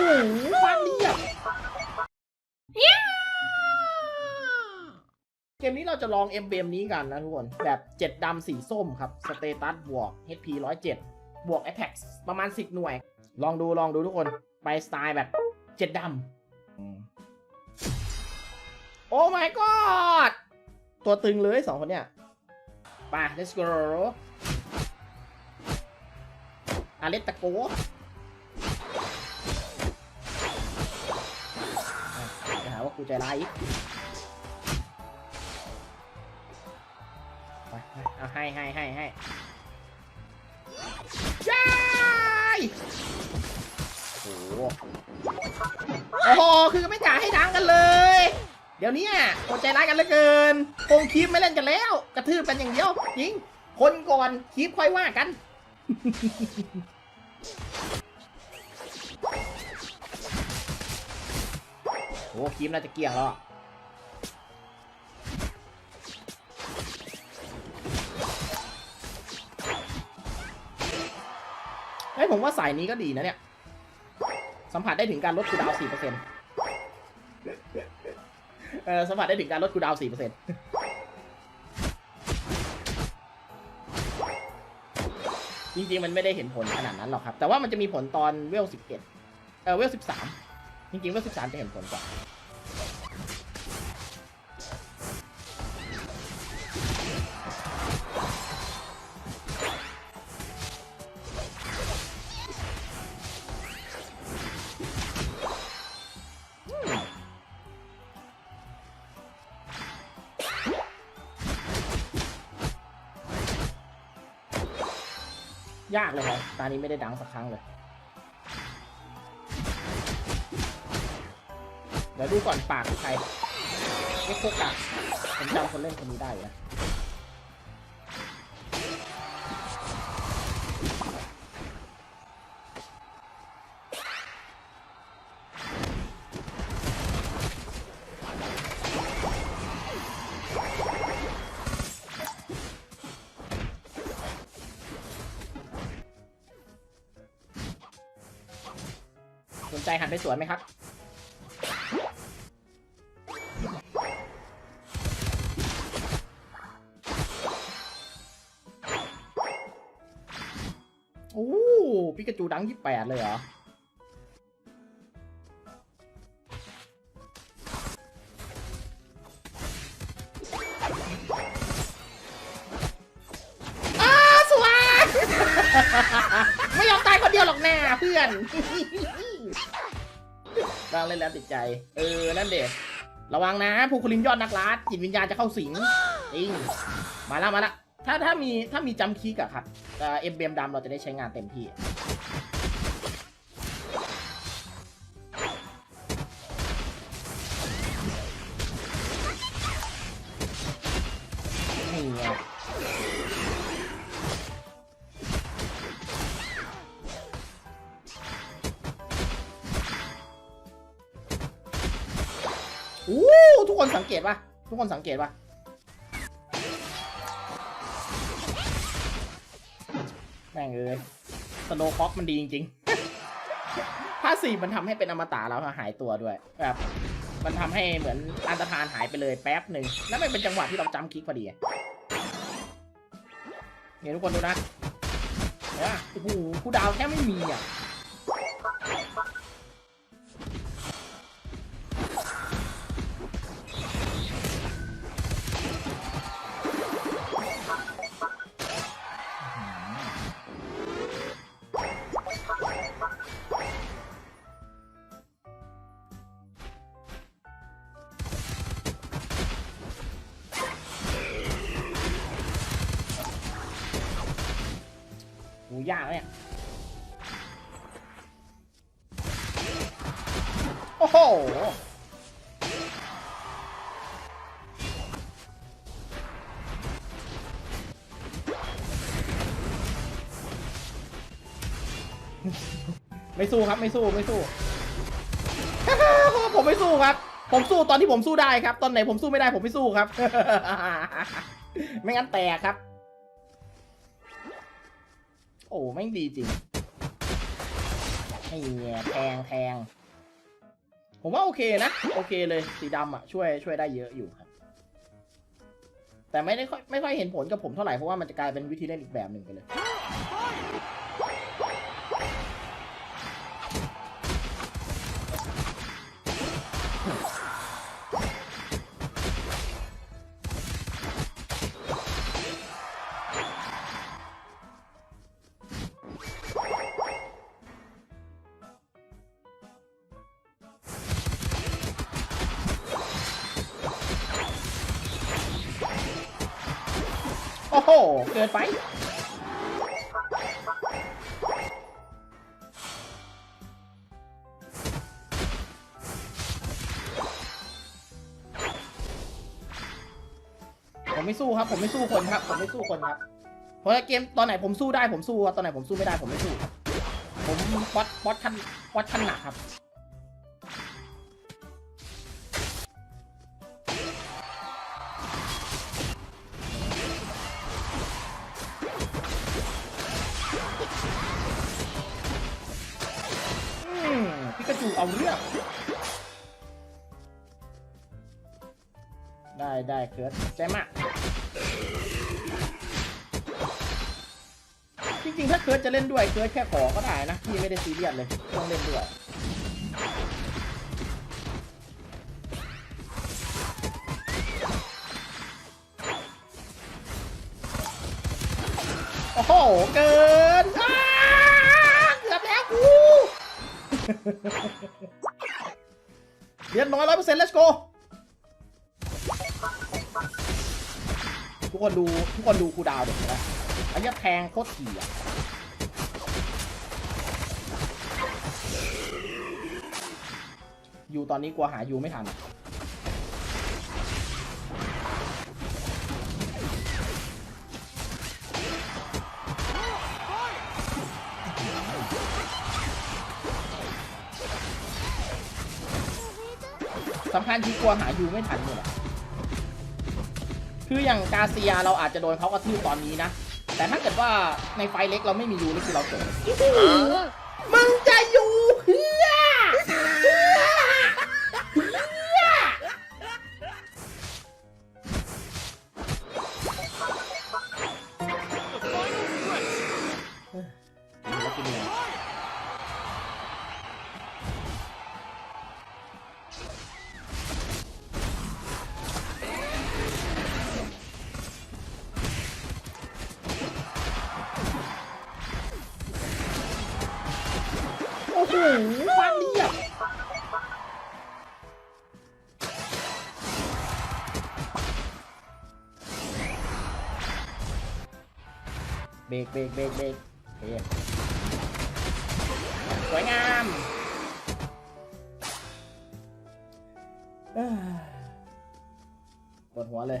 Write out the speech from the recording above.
หฟาดเรียบเกมนี้เราจะลองเอ็มเบมนี้กันนะทุกคน แบบ7ดำสีส้มครับสเตตัสบวก HP 107 บวก Attack ประมาณ 10 หน่วย ลองดูลองดูทุกคน ไปสไตล์แบบ7ดำอืมโอ้ my god ตัวตึงเลยสองคนเนี่ยไป let's go อาเลตตะโก ใจร้ายอีกไปเอาให้ให้ให้ให้ย้ายโอ้โหโอ้โหคือไม่จ่ายให้ดังกันเลย เดี๋ยวนี้โคตรใจร้ายกันเหลือเกินโกงคีบไม่เล่นกันแล้ว กระทืบกันอย่างเดียวจริงคนก่อนคีบค่อยว่ากัน โอ้คีมน่าจะเกลี้ยงแล้วอะเฮ้ยผมว่าสายนี้ก็ดีนะเนี่ย สัมผัสได้ถึงการลดคูดาวน์4%เออสัมผัสได้ถึงการลดคูดาวน์4%จริงๆ มันไม่ได้เห็นผลขนาดนั้นหรอกครับ แต่ว่ามันจะมีผลตอนเวล11เออเวล13 จริงๆเวล13จะเห็นผลกว่า ยากเลยครับตานี้ไม่ได้ดังสักครั้งเลย ดี๋ยวดูก่อนปากใครเอ็กโคกะผมจำคนเล่นคนนี้ได้อยู่นะสนใจหันไปสวนไหมครับ ปิกาจูดังยี่แปดเลยเหรอ อ้าสวย ไม่ยอมตายคนเดียวหรอกแน่เพื่อนบางเล่นแล้วติดใจ เออ นั่นเด็ระวังนะภูคลินยอดนักล่าจิตวิญญาณจะเข้าสิงจริง มาแล้วมาแล้ว ถ้าถ้ามีถ้ามีจำคีกอะครับเอ็มเบมดำเราจะได้ใช้งานเต็มที่ นี่ไงอู้ทุกคนสังเกตปะทุกคนสังเกตปะ แม่งเอ้ยสโนค็อกมันดีจริงๆ ถ้าสี่มันทำให้เป็นอมตะแล้วหายตัวด้วยแบบมันทำให้เหมือนอันตรธานหายไปเลยแป๊บหนึ่งแล้วมันเป็นจังหวะที่เราจำคลิกพอดีเนี่ยทุกคนดูนะเห็นปะโอ้โหคูดาวแค่ไม่มีอะ ยากเนี่ย โอ้โห ไม่สู้ครับ ไม่สู้ ไม่สู้ ผมไม่สู้ครับ ผมสู้ตอนที่ผมสู้ได้ครับ ตอนไหนผมสู้ไม่ได้ผมไม่สู้ครับ ไม่งั้นแตกครับ โอ้แม่งดีจริงนี่ไงแทงแทง ผมว่าโอเคนะ โอเคเลยสีดำอะช่วยช่วยได้เยอะอยู่ครับ แต่ไม่ได้ค่อยไม่ค่อยเห็นผลกับผมเท่าไหร่เพราะว่ามันจะกลายเป็นวิธีเล่นอีกแบบหนึ่งไปเลย หเกินไป ผมไม่สู้ครับ ผมไม่สู้คนครับ ผมไม่สู้คนครับ เพราะเกมตอนไหนผมสู้ได้ผมสู้ครับตอนไหนผมสู้ไม่ได้ผมไม่สู้ครับ ผมวัดวัดขั้นวัดขั้นหนักครับ เอาเรื่องได้ได้เคิร์ดใจมากจริงๆ ถ้าเคิร์ดจะเล่นด้วยเคิร์ดแค่ขอก็ได้นะ พี่ไม่ได้ซีเรียสเลยต้องเล่นด้วยโอ้โห เกินอ้าเกือบแล้วกู เรียนน้อยร้อยเปอร์เซ็นต์ let's go ทุกคนดู ทุกคนดูครูดาวเด็กนะอันนี้แทงโคตรถี่อะอยู่ตอนนี้กลัวหาอยู่ไม่ทัน สำคัญที่กลัวหายูไม่ทันเนี่ยแหละคืออย่างกาเซียเราอาจจะโดนเขากระทืบตอนนี้นะ แต่ถ้าเกิดว่าในไฟเล็กเราไม่มียูนี่คือเราเกิดมึงจะอยู่เพื่อเพื่อเพื่อเฮ้ยกินแล้วกินเนี่ยโอ้ โหฟาดเรียบเบรกเบรกเบรกเบรกเบรกสวยงามปวดหัวเลย